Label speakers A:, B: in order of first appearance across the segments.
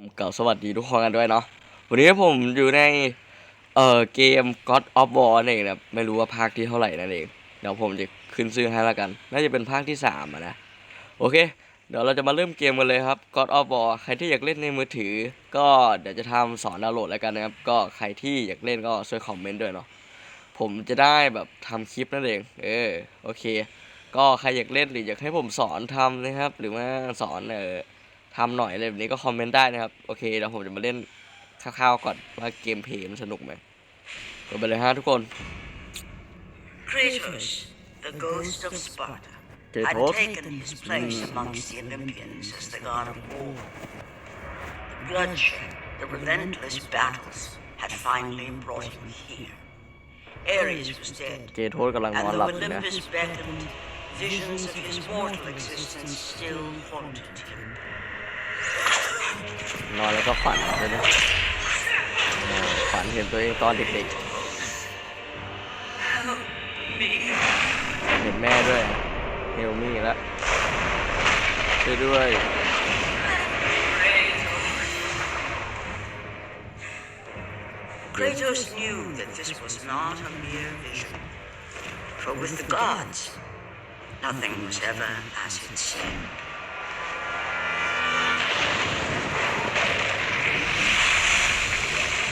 A: ผมเก่าสวัสดีทุกคนกันด้วยเนาะวันนี้ผมอยู่ในเอ่อเกม God of War นั่นเองนะไม่รู้ว่าภาคที่เท่าไหร่นั่นเอง เดี๋ยวผมจะขึ้นชื่อให้ละกัน น่าจะเป็นภาคที่สามนะ โอเค เดี๋ยวเราจะมาเริ่มเกมกันเลยครับ God of War ใครที่อยากเล่นในมือถือ ก็เดี๋ยวจะทำสอนดาวน์โหลดแล้วกันนะครับ ก็ใครที่อยากเล่นก็ช่วยคอมเมนต์ด้วยเนาะ ผมจะได้แบบทำคลิปนั่นเอง เออ โอเค ก็ใครอยากเล่นหรืออยากให้ผมสอนทำนะครับ หรือว่าสอนเออ ทำหน่อยอะไรแบบนี้ก็คอมเมนต์ได้นะครับ โอเคเดี๋ยวผมจะมาเล่นคร่าวๆก่อนว่าเกมเพลย์มันสนุกไหมก็ไปเลยฮะทุกคน
B: Kratos, the ghost of Sparta, had
A: Kratos?
B: taken his place amongst the Olympians as the god of war. The bloodshed, the relentless battles, had finally brought him here. Ares was dead,
A: เกโทสกำลังน
B: and
A: อนห
B: though
A: ลับอยู่นะ
B: Olympus beckoned, visions of his mortal existence still haunted him.
A: นอนแล้วก็ฝันเลยนะฝันเห็นตัวเองตอนเด็กๆ เห็นแม่ด้วย เฮลมี่แล้วช่วยด้วย
B: Kratos knew that this was not a mere vision. For with the gods, nothing was ever as it seemed.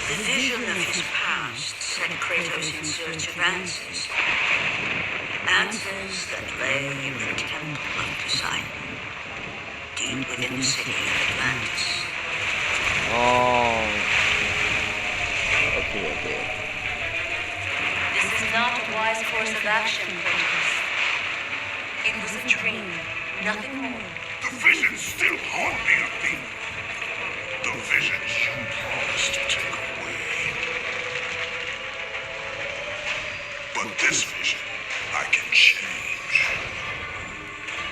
B: The vision of his past sent Kratos in search of answers. Answers that lay in the temple of Poseidon, deep within the city of Atlantis.
A: Oh. Okay, okay.
C: This is not a wise course of action, Kratos. It was a dream, nothing more.
D: The visions still haunt me, Athena. The visions you promised to. But this vision, I can change.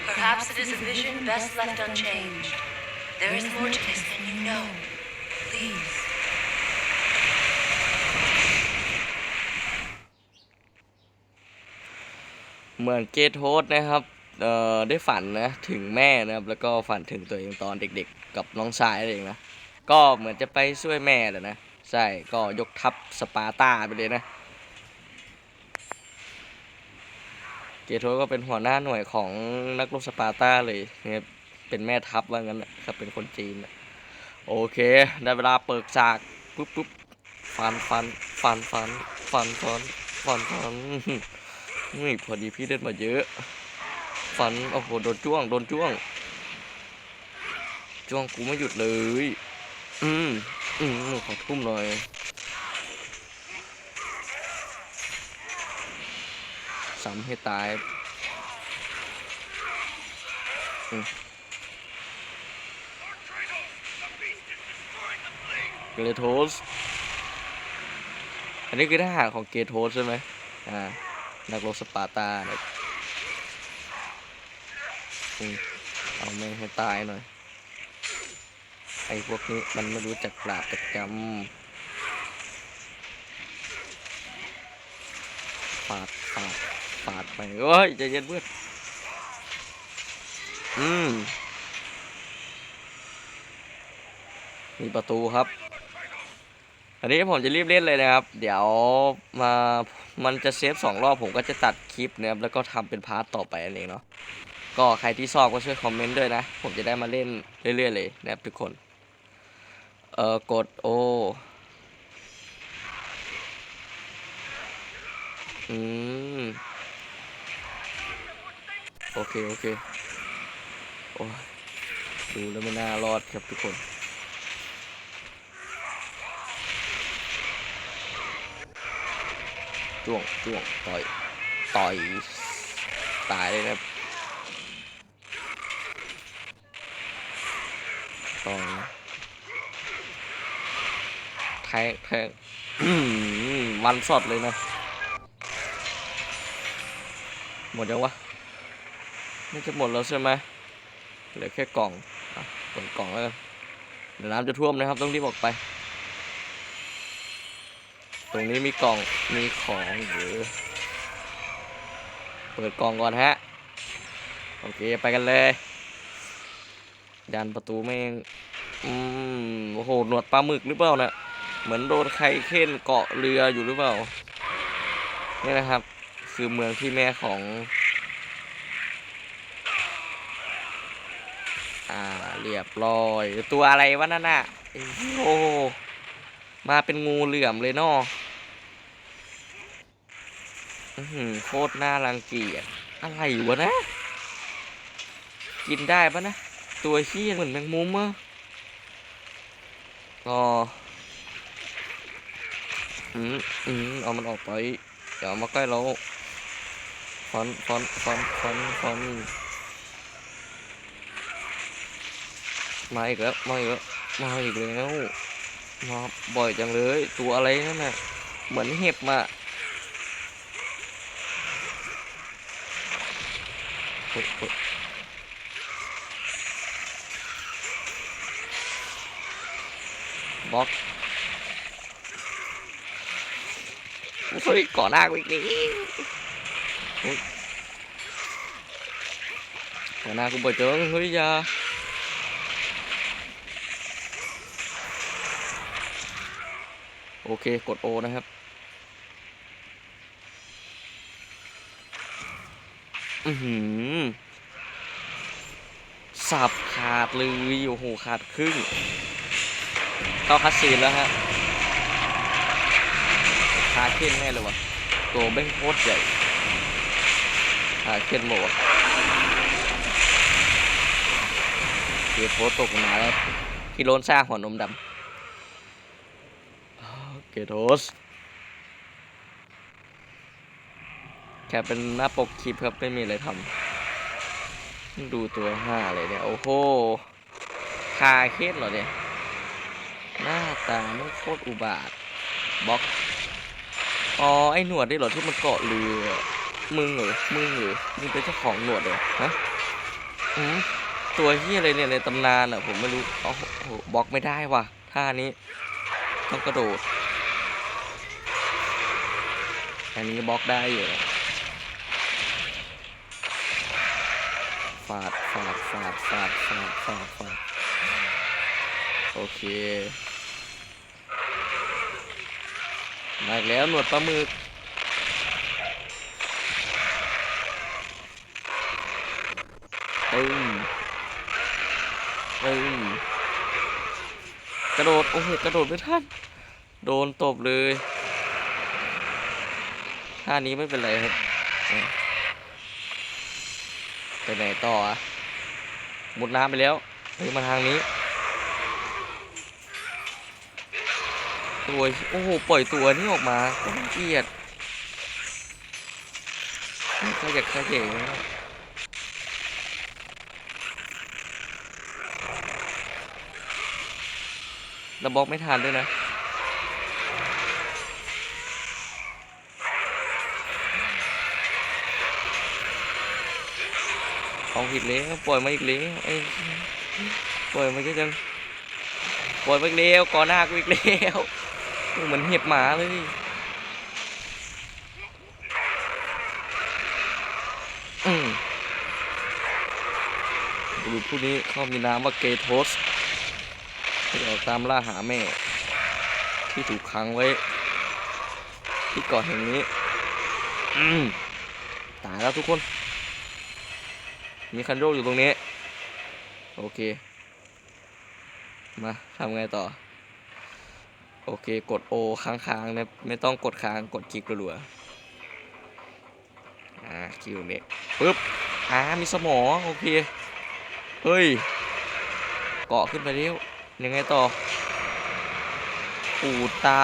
C: Perhaps it is a vision best left unchanged. There is more to this than you know. Please.
A: เหมือนเกโทสนะครับเอ่อได้ฝันนะถึงแม่นะครับแล้วก็ฝันถึงตัวเองตอนเด็กๆ กับน้องชายนั่นเองนะก็เหมือนจะไปช่วยแม่แหละนะ ใช่ก็ยกทัพสปาร์ตาไปเลยนะ เกโทก็เป็นหัวหน้าหน่วยของนักรบสปาร์ตาเลยนะครับเป็นแม่ทัพว่างั้นนะครับเป็นคนจีนโอเค ได้เวลาเปิดฉากปุ๊บปุ๊บฟันฟันฟันฟันฟันฟันฟันฟันนี่พอดีพี่เล่นมาเยอะ ฟันโอ้โหโดนจ้วงโดนจ้วง จ้วงกูไม่หยุดเลย อืมอืมขอทุ่มหน่อย ซ้ำให้ตายเกรโทส อันนี้คือทหารของเกรโทสใช่ไหมอ่า นักรบสปาร์ตาเนี่ยอืมเอาไม่งให้ตายหน่อย ไอ้พวกนี้มันไม่รู้จักปราบจักจำปาดปาด ปาดไปโอ้ยใจเย็นเพื่อนอืมมีประตูครับ อันนี้ผมจะรีบเล่นเลยนะครับ เดี๋ยวมามันจะเซฟสองรอบผมก็จะตัดคลิปนะครับแล้วก็ทำเป็นพาร์ทต่อไปนั่นเองเนาะก็ใครที่ชอบก็ช่วยคอมเมนต์ด้วยนะ ผมจะได้มาเล่นเรื่อยๆเลยนะครับทุกคน เอ่อกดโออืม โอเค โอเคโอ้ดูแล้วไม่น่ารอดครับทุกคน จ้วงจ้วงต่อย ต่อย ตายเลยนะต่อยแทงแทงมันสดเลยนะ หมดยังวะ ไม่จะหมดแล้วใช่ไหมเหลือแค่กล่องอะเปิดกล่องแล้วกันเดี๋ยวน้ำจะท่วมนะครับ ต้องรีบออกไป ตรงนี้มีกล่อง มีของหรือ เปิดกล่องก่อนฮะ โอเค ไปกันเลย ดันประตูแม่ง อืมโหหนวดปลาหมึกหรือเปล่านะเหมือนโดนใครเค้นเกาะเรืออยู่หรือเปล่า นี่นะครับ คือเมืองที่แม่ของ อ่าเรียบร้อย ตัวอะไรวะนั่นน่ะโอ้มาเป็นงูเหลื่อมเลยเนาะอื้อโคตรน่ารังเกียจอะไรวะนะ กินได้ปะนะ ตัวเฮี้เหมือนแมงมุมอะก็อืมอืมเอามันออกไปอย่าเอามาใกล้เราฟอนฟอนฟอนฟอนฟอน มาอีกแล้วมาอีกแล้วมาอีกแล้วมาบ่อยจังเลย ตัวอะไรนั่นน่ะเหมือนเห็บมาบล็อกเฮ้ยก่อนหน้ากูอีกนิดเฮ้ยก่อนหน้ากูบ่อยเจอเฮ้ยยา โอเค กดโอนะครับ อือหือสับขาดเลยโอ้โห ขาดครึ่ง เข้าคัดซีนแล้วฮะขาเข้นแน่เลยวะตัวเบ้งโคตรใหญ่ขาเข้นบอกว่าวะเกียร์โพตกมาแล้วพี่โลนซ่าหัวนมดำ เกโทสแค่เป็นหน้าปกคลิปครับไม่มีอะไรทำดูตัวห้าเลยเนี่ย โอ้โห คาเคสเหรอเนี่ย หน้าตาไม่โคตรอุบาทบล็อก อ๋อ ไอหนวดนี่เหรอที่มันเกาะเรือมึงเหรอมึงเหรอมึงเป็นเจ้าของหนวดเหรอฮะอืมตัวเฮียอะไรเนี่ยในตำนานอะผมไม่รู้โอ้โหบล็อกไม่ได้ว่ะท่านี้ ต้องกระโดด อันนี้บล็อกได้อยู่นะฟาดฟาดฟาดฟาดฟาดฟาดฟาดโอเคมาแล้วหนวดปลาหมึกตึ้งตึ้งกระโดด โอ้โห กระโดดไม่ทัน โดนตบเลย ท่านี้ไม่เป็นไรครับไปไหนต่ออะมุดน้ำไปแล้วเฮ้ยมาทางนี้ตัวโอ้โห ปล่อยตัวนี้ออกมาก็เกลียดก็อยากขยเงนะแล้วบล็อกไม่ทันด้วยนะ เอาผิดแล้วปล่อยมาอีกแล้วไอ้ปล่อยมาก็จังปล่อยมาอีกแล้วก่อนหน้ากูอีกแล้วเหมือนเห็บหมาเลยอืมบุรุษผู้นี้เขามีนามว่าเกโทสที่ออกตามล่าหาแม่ ที่ถูกขังไว้ ที่เกาะแห่งนี้ อืมตายแล้วทุกคน มีคันโยกอยู่ตรงนี้ โอเค มาทำไงต่อ โอเค กด O ค้างๆนะไม่ต้องกดค้างกดคลิกรัวๆอ่าคิวนี้ปึ๊บอ่ามีสมองโอเค เฮ้ย เกาะขึ้นไปเร็วยังไงต่อ ปูดตา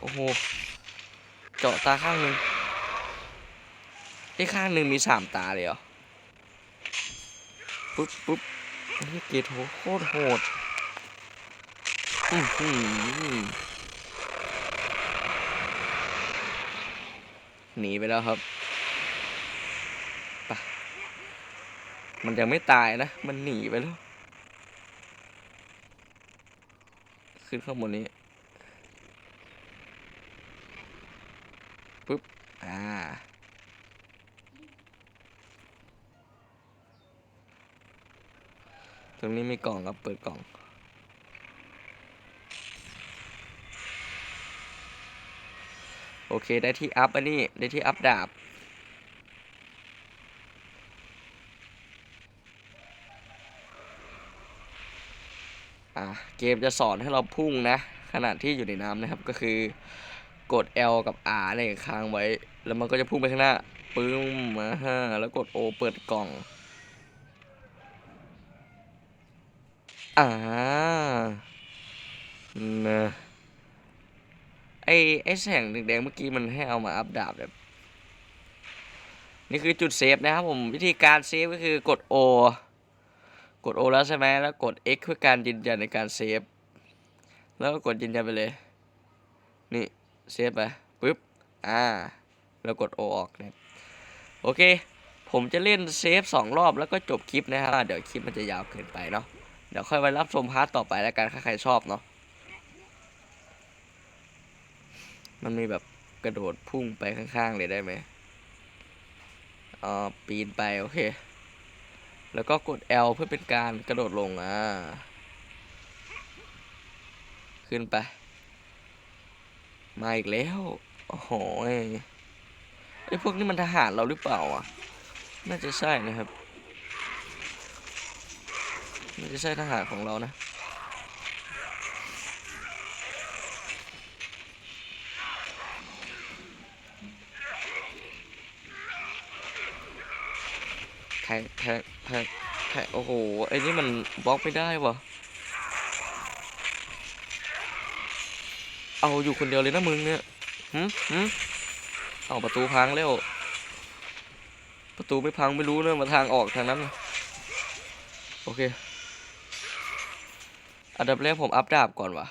A: โอ้โห เจาะตาข้างหนึ่งไอ้ข้างหนึ่งมีสามตาเลยเหรอ ปุ๊บปุ๊บอันนี้เกรดโหโคตรโหดอื้อหือหนีไปแล้วครับไปมันยังไม่ตายนะ มันหนีไปแล้ว ขึ้นข้างบนนี้ปุ๊บ อ่า ตรงนี้มีกล่องครับ เปิดกล่อง โอเค ได้ที่อัพอันนี้ ได้ที่อัพดาบ อะ เกมจะสอนให้เราพุ่งนะขนาดที่อยู่ในน้ำนะครับ ก็คือกด L กับ R เนี่ยค้างไว้ แล้วมันก็จะพุ่งไปข้างหน้า ปึ้งมาฮะแล้วกด O เปิดกล่อง อ่านะไอไอแสงแดงๆเมื่อกี้มันให้เอามาอัพดาบแบบ นี่คือจุดเซฟนะครับผม วิธีการเซฟก็คือกด O กด O แล้วใช่ไหมแล้วกด X เพื่อการยืนยันในการเซฟ แล้วก็กดยืนยันไปเลย นี่เซฟไปปึ๊บ อ่า แล้วกด O ออกนะโอเค ผมจะเล่นเซฟสองรอบแล้วก็จบคลิปนะครับ เดี๋ยวคลิปมันจะยาวเกินไปเนาะ เดี๋ยวค่อยไปรับชมพาร์ทต่อไปแล้วกันถ้าใครชอบเนาะมันมีแบบกระโดดพุ่งไปข้างๆเลยได้ไหมอ๋อปีนไปโอเค แล้วก็กด L เพื่อเป็นการกระโดดลงอ่าขึ้นไป มาอีกแล้ว โอ้โหไอ้พวกนี้มันทหารเราหรือเปล่าอะ น่าจะใช่นะครับ น่ใช่ทหารของเรานะแทงแทงแทงแทงโอ้โห ไอ้นี่มันบล็อกไม่ได้วะเอาอยู่คนเดียวเลยนะมึงเนี่ยหืมหืมเอาประตูพังแล้ว ประตูไม่พังไม่รู้เนอะมาทางออกทางนั้น โอเค อันดับแรกผมอัพดาบก่อนวะ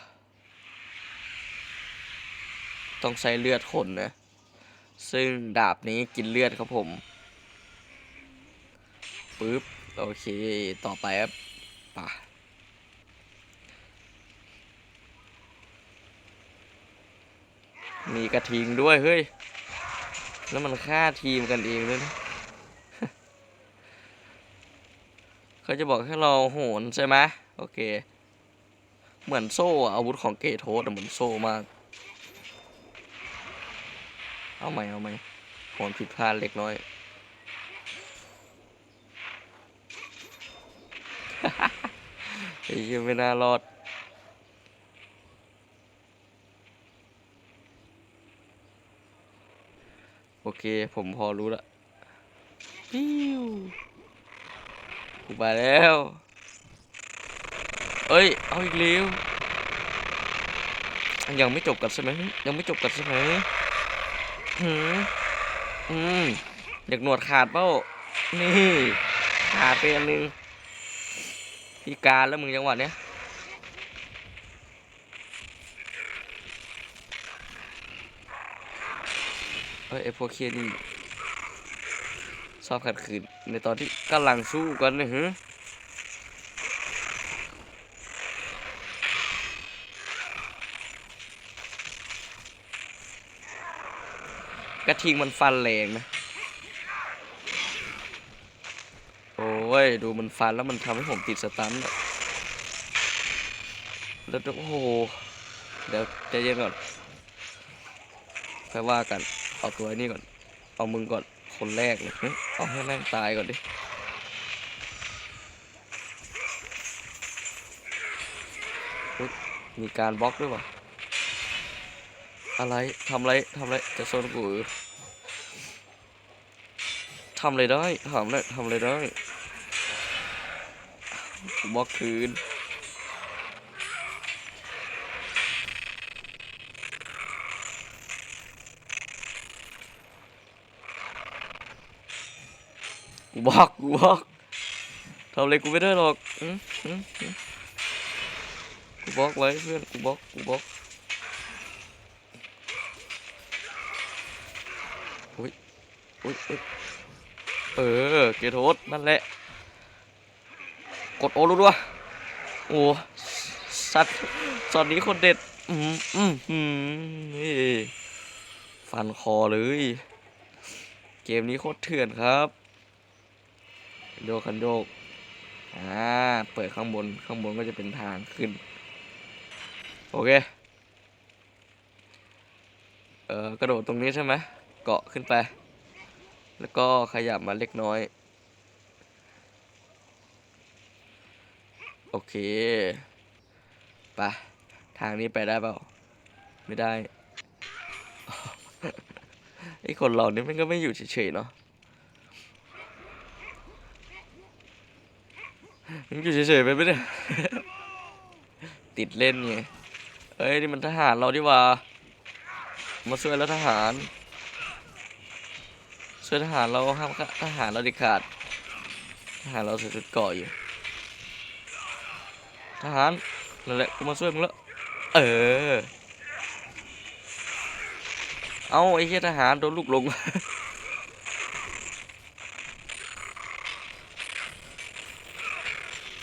A: ต้องใช้เลือดคนนะ ซึ่งดาบนี้กินเลือดครับผมปึ๊บโอเค ต่อไปครับป่ะมีกระทิงด้วย เฮ้ย แล้วมันฆ่าทีมกันเองด้วยนะเขาจะบอกให้เราโหนใช่ไหมโอเค เหมือนโซ่อาวุธของเกโทสอะเหมือนโซ่มาก เอาไหม่เอาไหมโหนผิดพลาดเล็กน้อย ไอ้ยังไม่น่ารอดโอเค ผมพอรู้ละปิ้วกูไปแล้ว เอ้ย เอาอีกเร็วยังไม่จบกันใช่ไหมยังไม่จบกันใช่ไหมหืมอืมเด็กหนวดขาดเปล่านี่ขาดไปอันหนึงพิการแล้วมึงจังหวะเนี้ยเอ้ยไอพวกเคียนี่ชอบขัดขืนในตอนที่กำลังสู้กันนะฮะ กระทิงมันฟันแรงนะ โอ้ย ดูมันฟันแล้วมันทำให้ผมติดสตันอะแล้วโอ้โห เดี๋ยวใจเย็นก่อนค่อยว่ากัน เอาตัวนี่ก่อน เอามึงก่อน คนแรกเลยเอาให้แม่งตายก่อนดิมีการบล็อกด้วยวะ อะไรทำอะไรทำอะไรจะโซนกูทำอะไรได้ทำอะไรทำอะไรได้กูบล็อกคืนกูบอกกูบอกทำอะไรกูไม่ได้หรอกอืมอืมอืมกูบอกไว้เพื่อนกูบอกกูบอก อุ้ยอุ้ยอุ้ยเออ เกยร์โทษนั่นแหละ กดโอรู้ด้วยโอ้สัตว์ตอนนี้คนเด็ด อืมอืมอืมนี่ฟันคอเลย เกมนี้โคตรเถื่อนครับ โยกคันโยก อ่า เปิดข้างบน ข้างบนก็จะเป็นทางขึ้น โอเค เออกระโดดตรงนี้ใช่ไหม กาะขึ้นไป แล้วก็ขยับมาเล็กน้อย โอเคไปทางนี้ไปได้เปล่า ไม่ได้ไอคนเรานี่มันก็ไม่อยู่เฉยๆเนาะมันอยู่เฉยๆไปไมเนี่ยติดเล่นไงเอ้ยนี่มันทหารเราดีว่า มาช่วยแล้วทหาร ช่วยทหารเราห้ามทหารเราเด็ดขาดทหารเราใส่ชุดเกาะอยู่ทหารนั่นแหละกูมาช่วยมึงแล้วเออเอาไอ้เหี้ยทหารโดนลูกหลง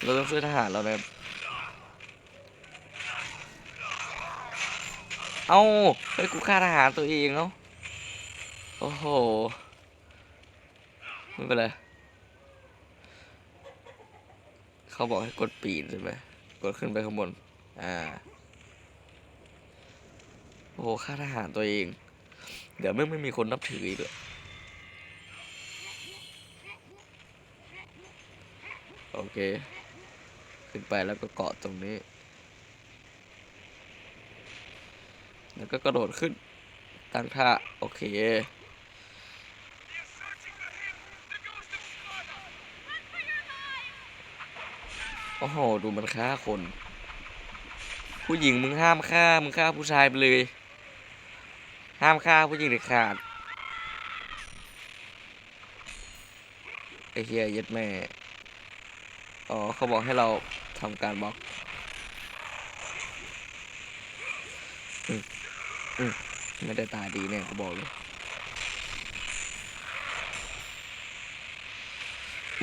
A: เราต้องช่วยทหารเรานะครับเอาเฮ้กูฆ่าทหารตัวเองเนาะโอ้โห ไม่เป็นไร เขาบอกให้กดปีนใช่ไหมกดขึ้นไปข้างบน อ่า โอ้โหฆ่าทหารตัวเอง เดี๋ยวไม่ไม่มีคนนับถืออีกเลยโอเค ขึ้นไปแล้วก็เกาะตรงนี้ แล้วก็กระโดดขึ้น ตั้งท่า โอเค โอ้โห ดูมันฆ่าคน ผู้หญิงมึงห้ามฆ่า มึงฆ่าผู้ชายไปเลย ห้ามฆ่าผู้หญิงเด็ดขาด ไอ้เฮียยัดแม่ อ๋อ เขาบอกให้เราทำการบล็อกอืมไม่ได้ตาดีเนี่ยเขาบอกเลย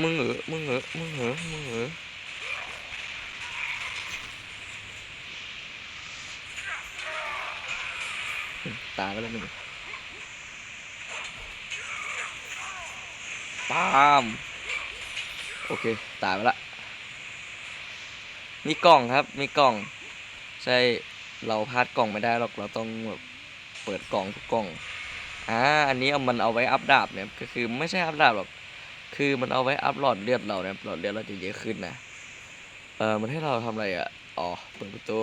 A: มึงเหรอมึงเหรอมึงเหรอมึงเหออื ตายไปแล้วหนึ่งปามโอเค ตายไปละ มีกล่องครับ มีกล่อง ใช่ เราพลาดกล่องไม่ได้หรอก เราต้องแบบเปิดกล่องทุกกล่อง อ่า อันนี้เอามันเอาไว้อัพดาบเนี่ย ก็คือไม่ใช่อัพดาบหรอก คือมันเอาไว้อัพหลอดเลือดเราเนี่ยหลอดเลือดเราจะเยอะขึ้นนะ เออมันให้เราทำอะไรอะ อ๋อ เปิดประตู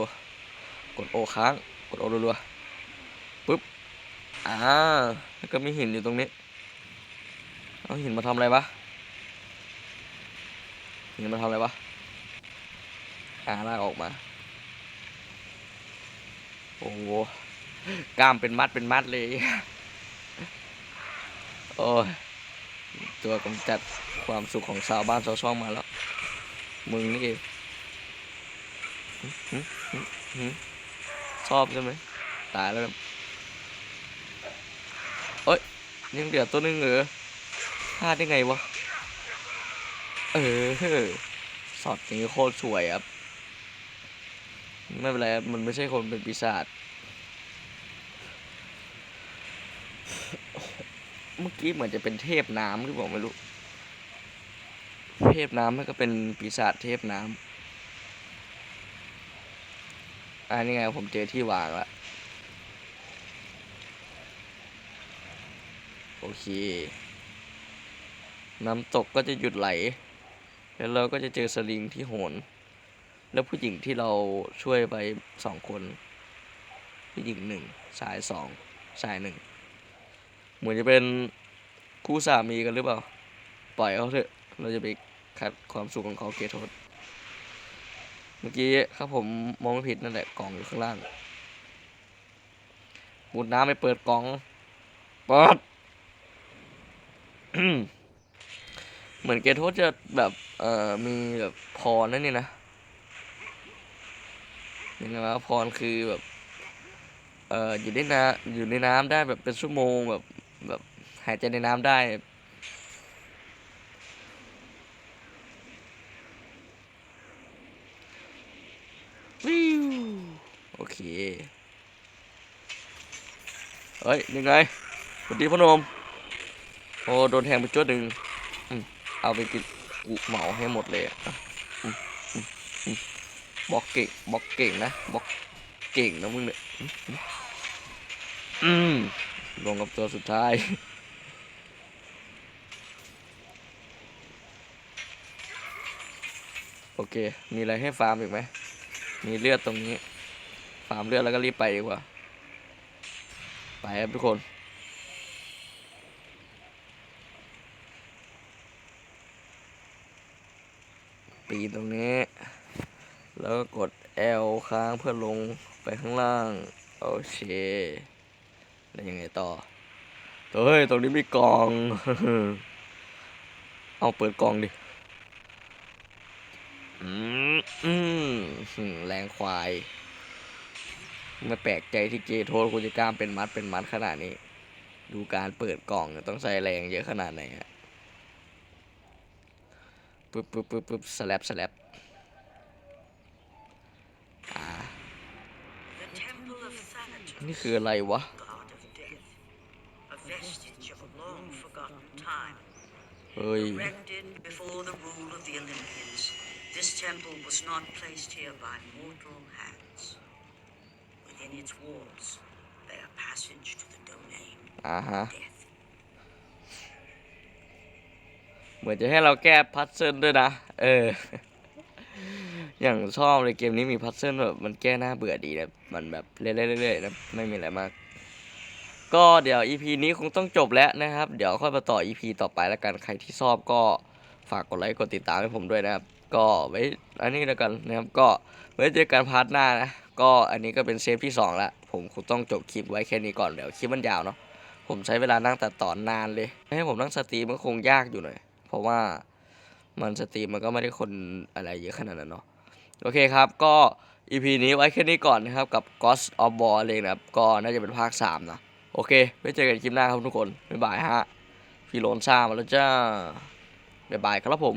A: กดโอค้าง กดโอรัวๆ อ่าแล้วก็มีหินอยู่ตรงนี้ เอาหินมาทำอะไรวะ หินมาทำอะไรวะ อ่าลากออกมา โอ้โห กล้ามเป็นมัดเป็นมัดเลย โอ้ย ตัวกำจัดความสุขของชาวบ้านชาวช่องมาแล้ว มึงนี่เองชอบใช่ไหมตายแล้วนะเอ้ ยังเดือตัวนึงเหรอพลาดได้ไงวะ เออสอดนี้โคตรสวยครับ ไม่เป็นไรครับมันไม่ใช่คนเป็นปีศาจ เมื่อกี้เหมือนจะเป็นเทพน้ำหรือเปล่าไม่รู้ เทพน้ำมันก็เป็นปีศาจเทพน้ำอันนี้ไงผมเจอที่วางละ โอเค น้ำตกก็จะหยุดไหล แล้วเราก็จะเจอสลิงที่โหน แล้วผู้หญิงที่เราช่วยไปสองคน ผู้หญิงหนึ่งชายสองชายหนึ่งเหมือนจะเป็นคู่สามีกันหรือเปล่า ปล่อยเขาเถอะ เราจะไปขัดความสุขของเขาเกโทษเมื่อกี้ครับผมมองไม่ผิดนั่นแหละกล่องอยู่ข้างล่างมุดน้ำไปเปิดกล่อง เปิด เหมือนเกโทษจะแบบเอ่อมีแบบพรนั่นนี่นะยังไงวะพรคือแบบเอ่ออยู่ในน้ำอยู่ในน้ำได้แบบเป็นชั่วโมงแบบแบบหายใจในน้ำได้วิวโอเคเฮ้ยยังไงสวัสดีพ่อหนม โอ้โดนแทงไปจุดหนึ่งเอาไปกินกูเหมาให้หมดเลยบล็อกเก่งบล็อกเก่งนะบล็อกเก่งนะมึงเนี่ยอืมอืมอืมลงกับตัวสุดท้ายโอเค มีอะไรให้ฟาร์มอีกไหม มีเลือดตรงนี้ ฟาร์มเลือดแล้วก็รีบไปดีกว่า ไปครับทุกคน ปีนตรงนี้ แล้วก็กด L ค้างเพื่อลงไปข้างล่าง โอเคแล้วยังไงต่อ เฮ้ย ตรงนี้มีกล่อง เอาเปิดกล่องดิ อืมอืมแรงควาย ไม่แปลกใจที่เจโทษกูจะกล้ามเป็นมัดเป็นมัดขนาดนี้ ดูการเปิดกล่องต้องใช้แรงเยอะขนาดไหนฮะ ปึ๊บปึ๊บปึ๊บปึ๊บสแลปสแลปอ่า
B: The Temple of Thanatos,
A: นี่คืออะไรวะ
B: god of death, a vestige of a long forgotten time.
A: เฮ้ย
B: Erected before the rule of the Olympians, this temple was not placed here by mortal hands. Within its walls lay a passage to the domain
A: อ่า เหมือนจะให้เราแก้พัซเซิลด้วยนะ เออ อย่างชอบเลยเกมนี้มีพัซเซิลแบบมันแก้หน้าเบื่อดีนะมันแบบเรื่อยๆนะไม่มีอะไรมาก ก็เดี๋ยว EP นี้คงต้องจบแล้วนะครับ เดี๋ยวค่อยมาต่อ EP ต่อไปแล้วกันใครที่ชอบก็ฝากกดไลค์กดติดตามให้ผมด้วยนะครับ ก็ไว้อันนี้แล้วกันนะครับ ก็ไว้เจอกันพาร์ทหน้านะ ก็อันนี้ก็เป็นเซฟที่สองละผมคงต้องจบคลิปไว้แค่นี้ก่อนเดี๋ยวคลิปมันยาวเนาะผมใช้เวลานั่งตัดต่อนานเลย ให้ผมนั่งสตรีมมันคงยากอยู่หน่อย เพราะว่ามันสตรีมมันก็ไม่ได้คนอะไรเยอะขนาดนั้นเนาะโอเคครับก็อีพีนี้ไว้แค่นี้ก่อนนะครับกับ Ghost of War เองนะครับก็น่าจะเป็นภาค 3 นะ โอเคไว้เจอกันคลิปหน้าครับทุกคน บ๊ายบายฮะพี่โลนซ่ามาแล้วจ้าบ๊ายบายครับผม